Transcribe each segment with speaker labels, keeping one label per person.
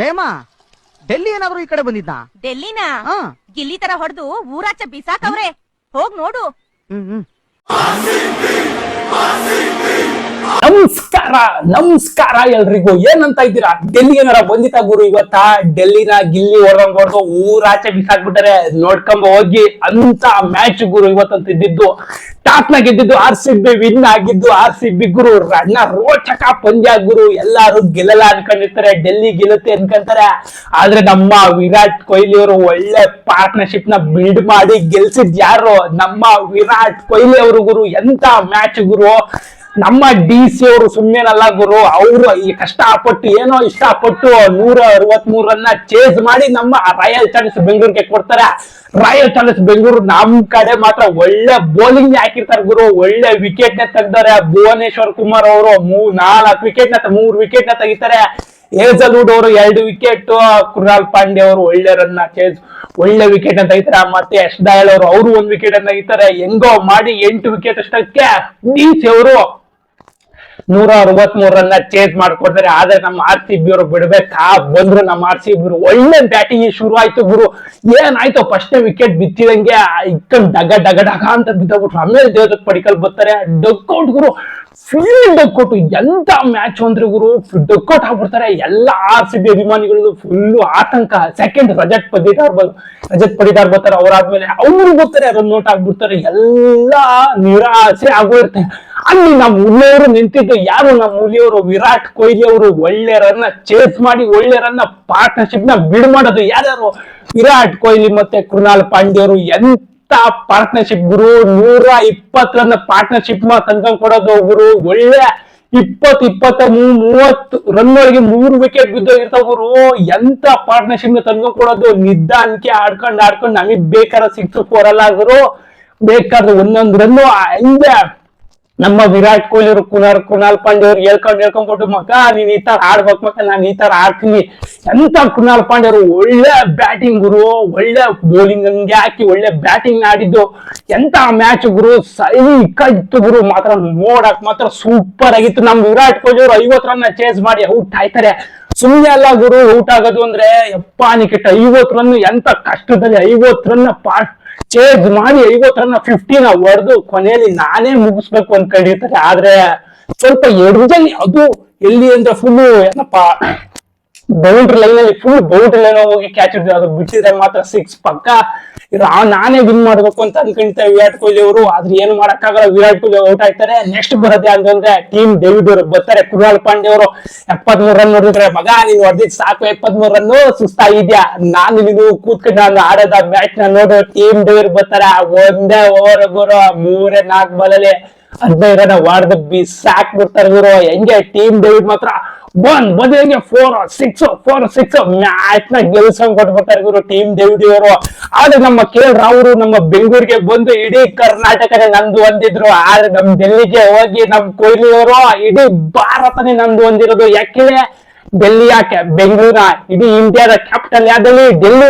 Speaker 1: ಜಯಮ್ಮ ಡೆಲ್ಲಿ ಏನಾದ್ರು ಈ ಕಡೆ ಬಂದಿದ್ದ
Speaker 2: ಡೆಲ್ಲಿನ?
Speaker 1: ಹಾ.
Speaker 2: ಗಿಲ್ಲಿ ತರ ಹೊಡೆದು ಊರಾಚೆ ಬಿಸಾಕವ್ರೆ. ಹೋಗ್ ನೋಡು.
Speaker 1: ಹ್ಮ್ ಹ್ಮ್.
Speaker 3: ನಮಸ್ಕಾರ ನಮಸ್ಕಾರ ಎಲ್ರಿಗೂ. ಏನಂತ ಇದ್ದೀರಾ? ಡೆಲ್ಲಿ ಏನಾರ ಬಂದಿತ್ತ ಗುರು ಇವತ್ತ. ಡೆಲ್ಲಿನ ಗಿಲ್ಲಿ ಹೊಡೆದಂಗ್ ಹೊಡೆದು ಊರಾಚೆ ಬಿಸಾಕ್ಬಿಟ್ಟಾರೆ. ನೋಡ್ಕೊಂಬ ಹೋಗಿ ಅಂತ ಮ್ಯಾಚ್ ಗುರು ಇವತ್ತಂತ ಇದ್ದಿದ್ದು. ಟಾಪ್ನ ಗೆದ್ದಿದ್ದು ಆರ್ ಸಿ ಬಿ ವಿನ್ ಆಗಿದ್ದು ಆರ್ ಸಿ ಬಿ ಗುರು. ರಣ್ಣ ರೋಚಕ ಪಂದ್ಯ ಗುರು. ಎಲ್ಲಾರು ಗೆಲ್ಲಲ್ಲ ಅನ್ಕೊಂಡಿರ್ತಾರೆ. ಡೆಲ್ಲಿ ಗೆಲ್ಲುತ್ತೆ ಅನ್ಕೊಂತಾರೆ. ಆದ್ರೆ ನಮ್ಮ ವಿರಾಟ್ ಕೊಹ್ಲಿ ಅವರು ಒಳ್ಳೆ ಪಾರ್ಟ್ನರ್ಶಿಪ್ನ ಬಿಲ್ಡ್ ಮಾಡಿ ಗೆಲ್ಸಿದ್ ಯಾರು? ನಮ್ಮ ವಿರಾಟ್ ಕೊಹ್ಲಿ ಅವರು ಗುರು. ಎಂತ ಮ್ಯಾಚ್ ಗುರು? ನಮ್ಮ ಡಿ ಸಿ ಅವರು ಸುಮ್ಮನೆನಲ್ಲ ಗುರು, ಅವರು ಈ ಕಷ್ಟಪಟ್ಟು ಏನೋ ಇಷ್ಟಪಟ್ಟು ನೂರ ಅರವತ್ ಮೂರನ್ನ ಚೇಸ್ ಮಾಡಿ ನಮ್ಮ ರಾಯಲ್ ಚಾಲೆಂಜರ್ಸ್ ಬೆಂಗಳೂರಿಗೆ ಕೊಡ್ತಾರೆ. ರಾಯಲ್ ಚಾಲೆಂಜರ್ಸ್ ಬೆಂಗಳೂರು ನಮ್ ಕಡೆ ಮಾತ್ರ ಒಳ್ಳೆ ಬೌಲಿಂಗ್ ಹಾಕಿರ್ತಾರೆ ಗುರು. ಒಳ್ಳೆ ವಿಕೆಟ್ನ ತೆಗ್ದಾರೆ. ಭುವನೇಶ್ವರ್ ಕುಮಾರ್ ಅವರು ಮೂ ನಾಲ್ಕು ವಿಕೆಟ್ನ ಮೂರ್ ವಿಕೆಟ್ನ ತೆಗಿತಾರೆ. ಏಜಲ್ವುಡ್ ಅವರು ಎರಡು ವಿಕೆಟ್ ಕೃಣಾಲ್ ಪಾಂಡೆ ಅವರು ಒಳ್ಳೆ ರನ್ ಚೇಸ್ ಒಳ್ಳೆ ವಿಕೆಟ್ ಅಂತ ತೆಗಿತಾರೆ. ಮತ್ತೆ ಯಶ್ ದಯಾಳ್ ಅವರು ಅವರು ಒಂದ್ ವಿಕೆಟ್ ಅಂತ ತೆಗಿತಾರೆ. ಹೆಂಗೋ ಮಾಡಿ ಎಂಟು ವಿಕೆಟ್ ಅಷ್ಟಕ್ಕೆ ಡಿ ಸಿ ಅವರು ನೂರ ಅರವತ್ ಮೂರನ್ನ ಚೇಂಜ್ ಮಾಡ್ಕೊಡ್ತಾರೆ ಆದ್ರೆ ನಮ್ಮ ಆರ್ ಸಿ ಬಿ ಅವರು ಬಿಡ್ಬೇಕಾ? ಬಂದ್ರು ನಮ್ಮ ಆರ್ ಸಿ ಬಿ ಒಳ್ಳೆ ಬ್ಯಾಟಿಂಗ್ ಶುರು ಆಯ್ತು ಗುರು. ಏನಾಯ್ತು? ಫಸ್ಟ್ ವಿಕೆಟ್ ಬಿತ್ತಿದಂಗೆ ಇಕ್ಕಂಡ್ ಡಗ ಡಗ ಡಗ ಅಂತ ಬಿದ್ದೋಗ್ಬಿಟ್ರು. ಆಮೇಲೆ ದೇವದತ್ ಪಡಿಕಲ್ ಬರ್ತಾರೆ. ಡಕ್ಔಟ್ ಗುರು. ಫುಲ್ ಡಕ್ಔಟ್ ಎಂತ ಮ್ಯಾಚ್ ಅಂದ್ರೆ ಗುರು? ಡಕ್ಔಟ್ ಆಗ್ಬಿಡ್ತಾರೆ. ಎಲ್ಲ ಆರ್ ಸಿ ಬಿ ಅಭಿಮಾನಿಗಳು ಫುಲ್ ಆತಂಕ. ಸೆಕೆಂಡ್ ರಜತ್ ಪದಿದಾರ್ ಬ ರಜತ್ ಪಡಿದಾರ್ ಬರ್ತಾರೆ. ಅವ್ರಾದ್ಮೇಲೆ ಅವ್ರು ಬರ್ತಾರೆ. ರನ್ ನೋಟ್ ಆಗ್ಬಿಡ್ತಾರೆ. ಎಲ್ಲ ನಿರಾಸೆ ಆಗೋಗಿರುತ್ತೆ. ಅಲ್ಲಿ ನಮ್ಮ ಹುಲಿಯವರು ನಿಂತಿದ್ದು. ಯಾರು ನಮ್ಮ ಹುಲಿಯವರು, ವಿರಾಟ್ ಕೊಹ್ಲಿ ಅವರು ಒಳ್ಳೆ ರನ್ನ ಚೇಸ್ ಮಾಡಿ ಒಳ್ಳೆ ರನ್ನ ಪಾರ್ಟ್ನರ್ಶಿಪ್ನ ಬಿಡ್ ಮಾಡೋದು ಯಾರ್ಯಾರು ವಿರಾಟ್ ಕೊಹ್ಲಿ ಮತ್ತೆ ಕೃಣಾಲ್ ಪಾಂಡ್ಯ ಅವರು ಎಂತ ಪಾರ್ಟ್ನರ್ಶಿಪ್ ಗುರು? ನೂರ ಇಪ್ಪತ್ತು ರನ್ ಪಾರ್ಟ್ನರ್ಶಿಪ್ ತಂದ್ಕೊಂಡ್ ಕೊಡೋದು ಗುರು. ಒಳ್ಳೆ ಇಪ್ಪತ್ ಇಪ್ಪತ್ತ ಮೂವತ್ತು ರನ್ ಒಳಗೆ ಮೂರು ವಿಕೆಟ್ ಬಿದ್ದೋಗಿರ್ತಾವ್ರು ಎಂತ ಪಾರ್ಟ್ನರ್ಶಿಪ್ ತಂದ್ಕೊಂಡ್ ಕೊಡೋದು? ನಿಧಾನಕ್ಕೆ ಆಡ್ಕೊಂಡ್ ಆಡ್ಕೊಂಡ್ ನಮಗ್ ಬೇಕಾದ ಸಿಕ್ಸ್ ಫೋರ್ ಅಲ್ಲ ಗುರು. ಬೇಕಾದ್ರೆ ಒಂದೊಂದು ರನ್ನು ಹಂಗೆ ನಮ್ಮ ವಿರಾಟ್ ಕೊಹ್ಲಿ ಕುನಾರ್ ಕುನಾಲ್ ಪಾಂಡೆ ಅವ್ರು ಹೇಳ್ಕೊಂಡ್, ಹೇಳ್ಕೊಂಡ್ಬಿಟ್ಟು ಮಕ್ಕ ನೀನ್ ಈ ತರ ಆಡ್ಬೇಕು ಮಕ್ಕ ನಾನು ಈ ತರ ಆಡ್ತೀನಿ. ಎಂತ ಕುನಾಲ್ ಪಾಂಡೆ ಅವರು, ಒಳ್ಳೆ ಬ್ಯಾಟಿಂಗ್ ಗುರು, ಒಳ್ಳೆ ಬೌಲಿಂಗ್ ಹಂಗೆ ಹಾಕಿ, ಒಳ್ಳೆ ಬ್ಯಾಟಿಂಗ್ ಆಡಿದ್ದು. ಎಂತ ಮ್ಯಾಚ್ ಗುರು ಸೈ ಇತ್ತು ಗುರು, ಮಾತ್ರ ನೋಡಕ್ ಮಾತ್ರ ಸೂಪರ್ ಆಗಿತ್ತು. ನಮ್ ವಿರಾಟ್ ಕೊಹ್ಲಿ ಅವರು ಐವತ್ ರನ್ ಚೇಸ್ ಮಾಡಿ ಔಟ್ ಆಯ್ತಾರೆ. ಸುಮ್ನೆ ಅಲ್ಲ ಗುರು ಔಟ್ ಆಗೋದು ಅಂದ್ರೆ ಯಪ್ಪ ನಿಕೆಟ್ ಐವತ್ ರನ್ ಎಂತ ಕಷ್ಟದಲ್ಲಿ ಐವತ್ ರನ್ ಚೇಂಜ್ ಮಾಡಿ ಐವತ್ತರನ್ನ ಫಿಫ್ಟಿನ ಹೊಡೆದು ಕೊನೆಯಲ್ಲಿ ನಾನೇ ಮುಗಿಸ್ಬೇಕು ಅನ್ಕೊಂಡಿರ್ತಾರೆ. ಆದ್ರೆ ಸ್ವಲ್ಪ ಎಡ್ಜಲ್ಲಿ ಅದು ಎಲ್ಲಿ ಅಂದ್ರೆ ಫುಲ್ ಏನಪ್ಪ ಬೌಂಡ್ರಿ ಲೈನ್ ಅಲ್ಲಿ ಫುಲ್ ಬೌಂಡ್ರಿ ಲೈನ್ ಹೋಗಿ ಕ್ಯಾಚ್ ಹಿಡಿದ್ರು ಅದು ಬಿಟ್ಟಿದ್ರೆ ಮಾತ್ರ ಸಿಕ್ಸ್ ಪಕ್ಕ. ಇದು ನಾನೇ ವಿನ್ ಮಾಡ್ಬೇಕು ಅಂತ ಅನ್ಕೊಂತಾರೆ ವಿರಾಟ್ ಕೊಹ್ಲಿ ಅವರು. ಆದ್ರೆ ಏನು ಮಾಡಕ್ಕಾಗಲ್ಲ. ವಿರಾಟ್ ಕೊಹ್ಲಿ ಔಟ್ ಆಗ್ತಾರೆ. ನೆಕ್ಸ್ಟ್ ಬರುತ್ತೆ ಅಂತಂದ್ರೆ ಟೀಮ್ ಡೇವಿಡ್ ಅವರು ಬರ್ತಾರೆ. ಕುರುಹಾಲ್ ಪಾಂಡೆ ಅವರು ಎಪ್ಪತ್ಮೂರು ರನ್ ನೋಡಿದ್ರೆ ಮಗ, ನೀನ್ ಹೊಡೆದಿದ್ ಸಾಕು. ಎಪ್ಪತ್ಮೂರು ರನ್ ಸುಸ್ತಾಗಿದ್ಯಾ ನಾನು ನೀನು ಕೂತ್ಕೊಂಡು ನಾನು ಆಡೋದ ಮ್ಯಾಚ್ನ ನೋಡು. ಟೀಮ್ ಡೇವಿಡ್ ಬರ್ತಾರೆ. ಒಂದೇ ಓವರ್ ಮೂರೇ ನಾಲ್ಕು ಬಾಲಲ್ಲಿ ಹದಿನೈದು ರನ್ ಹೊಡೆದು ಬಿಸಾಕ್ ಬಿಡ್ತಾರೆ ಗುರು ಹೆಂಗೆ ಟೀಮ್ ಡೇವಿಡ್ ಮಾತ್ರ? ಒಂದ್ ಹೆಂಗೆ ಫೋರ್ ಸಿಕ್ಸ್ ಫೋರ್ ಸಿಕ್ಸ್ ಮ್ಯಾಚ್ನ ಗೆಲ್ಸಂಗ್ ಕೊಟ್ಬಿಡ್ತಾರೆ ಗುರು ಟೀಮ್ ಡೇವಿಡ್ ಅವರು ಆದ್ರೆ ನಮ್ಮ ಕೆ ಎಲ್ ರಾವ್ರು ನಮ್ಮ ಬೆಂಗಳೂರಿಗೆ ಬಂದು ಇಡೀ ಕರ್ನಾಟಕನೇ ನಂದು ಹೊಂದಿದ್ರು ಆದ್ರೆ ನಮ್ ಡೆಲ್ಲಿಗೆ ಹೋಗಿ ನಮ್ ಕೊಹ್ಲಿ ಅವರು ಇಡೀ ಭಾರತನೇ ನಂದು ಹೊಂದಿರೋದು ಯಾಕೆ? ಡೆಲ್ಲಿ ಯಾಕೆ? ಬೆಂಗಳೂರ ಇಡೀ ಇಂಡಿಯಾದ ಕ್ಯಾಪಿಟಲ್ ಯಾವ್ದಲ್ಲಿ? ಡೆಲ್ಲಿ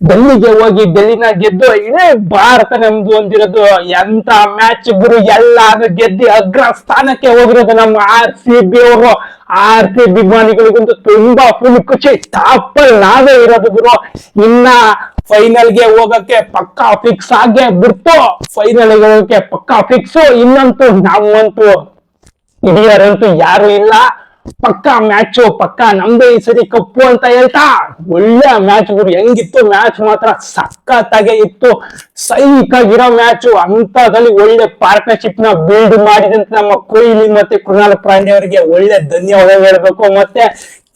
Speaker 3: ಡೆಲ್ಲಿಗೆ ಹೋಗಿ ಡೆಲ್ಲಿನ ಗೆದ್ದು ಇಡೀ ಭಾರತ ನಮ್ದು ಅಂದಿರೋದು ಎಂತ ಮ್ಯಾಚ್ ಗುರು ಎಲ್ಲಾನು ಗೆದ್ದಿ ಅಗ್ರ ಸ್ಥಾನಕ್ಕೆ ಹೋಗಿರೋದು ನಮ್ಮ ಆರ್ ಸಿ ಬಿ ಅವರು. ಆರ್ ಸಿ ಅಭಿಮಾನಿಗಳಿಗಂತೂ ತುಂಬಾ ಫುಲ್ ಖುಷಿ. ಟಾಪ್ ಅಲ್ಲಿ ನಾವೇ ಇರೋದು ಗುರು. ಇನ್ನ ಫೈನಲ್ಗೆ ಹೋಗಕ್ಕೆ ಪಕ್ಕಾ ಫಿಕ್ಸ್ ಆಗೇ ಬಿಡ್ತು. ಫೈನಲ್ಗೆ ಹೋಗಕ್ಕೆ ಪಕ್ಕಾ ಫಿಕ್ಸ್ ಇನ್ನಂತೂ ನಮ್ಮಂತೂ ಹಿರಿಯರಂತೂ ಯಾರು ಇಲ್ಲ. ಪಕ್ಕಾ ಮ್ಯಾಚು ಪಕ್ಕಾ ನಮ್ದೇ ಈ ಸರಿ ಕಪ್ಪು ಅಂತ ಹೇಳ್ತಾ, ಒಳ್ಳೆ ಮ್ಯಾಚ್ ಗುರು ಹೆಂಗಿತ್ತು ಮ್ಯಾಚ್ ಮಾತ್ರ ಸಖತ್ತಾಗೆ ಇತ್ತು. ಸೈನಿಕ ಆಗಿರೋ ಮ್ಯಾಚ್ ಅಂತದಲ್ಲಿ ಒಳ್ಳೆ ಪಾರ್ಟ್ನರ್ಶಿಪ್ನ ಬಿಲ್ಡ್ ಮಾಡಿದಂತ ನಮ್ಮ ಕೊಹ್ಲಿ ಮತ್ತೆ ಕೃಣಾಲ್ ಪಾಂಡೆ ಅವರಿಗೆ ಒಳ್ಳೆ ಧನ್ಯವಾದ ಹೇಳ್ಬೇಕು. ಮತ್ತೆ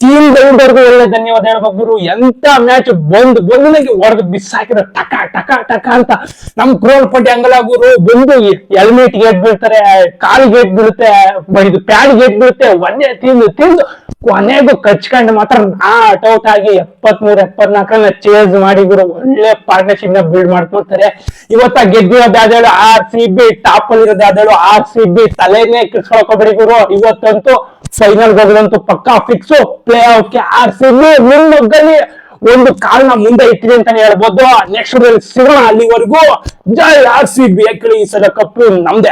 Speaker 3: ಟೀಮ್ ಅವ್ರಿಗೂ ಒಳ್ಳೆ ಧನ್ಯವಾದ ಹೇಳ್ಬೇಕು ಗುರು. ಎಂತ ಮ್ಯಾಚ್ ಬಂದ್ ಬಂದನಾಗೆ ಹೊಡೆದು ಬಿಸಾಕಿರೋ ಟಕ ಟಕ ಟಕ ಅಂತ ನಮ್ ಕ್ರೋಲ್ ಪಟ್ಟಿ ಹಂಗಲ್ಲ ಗುರು. ಬಂದು ಹೆಲ್ಮೆಟ್ ಗೇಟ್ ಬೀಳ್ತಾರೆ ಕಾಲ್ ಗೇಟ್ ಬೀಳುತ್ತೆ, ಇದು ಪ್ಯಾಡ್ ಗೇಟ್ ಬೀಳುತ್ತೆ, ಒಂದೇ ತಿಂದು ತಿಂದು ಕೊನೆಗೂ ಕಚ್ಕೊಂಡು ಮಾತ್ರ ನಾ ಔಟ್ ಆಗಿ ಎಪ್ಪತ್ಮೂರು, ಎಪ್ಪತ್ನಾಲ್ಕನ್ನ ಚೇಂಜ್ ಮಾಡಿ ಗುರು. ಒಳ್ಳೆ ಪಾರ್ಟ್ನರ್ಶಿಪ್ನ ಬಿಲ್ಡ್ ಮಾಡ್ಕೊತಾರೆ. ಇವತ್ತ ಗೆದ್ದಿರೋದು ಯಾವ್ದಾಳು ಆರ್ ಸಿ ಬಿ ಟಾಪ್ ಅಲ್ಲಿ ಆರ್ ಸಿ ಬಿ ತಲೆನೇ ಕಿಸ್ಕೊಳಕ್ ಗುರು. ಇವತ್ತಂತೂ final ಹೋಗೋದಂತೂ pakka fix playoff R C B ಮುನ್ನುಗ್ಗಲಿ ಒಂದು ಕಾರಣ ಮುಂದೆ ಇಟ್ಟಿದೆ ಅಂತಾನೆ ಹೇಳ್ಬೋದು. ನೆಕ್ಸ್ಟ್ ಸಿಗೋಣ ಅಲ್ಲಿವರೆಗೂ. ಜೈ ಆರ್ ಸಿ ಬಿ ಈ ಸಲ ಕಪ್ಪು ನಮ್ದೆ.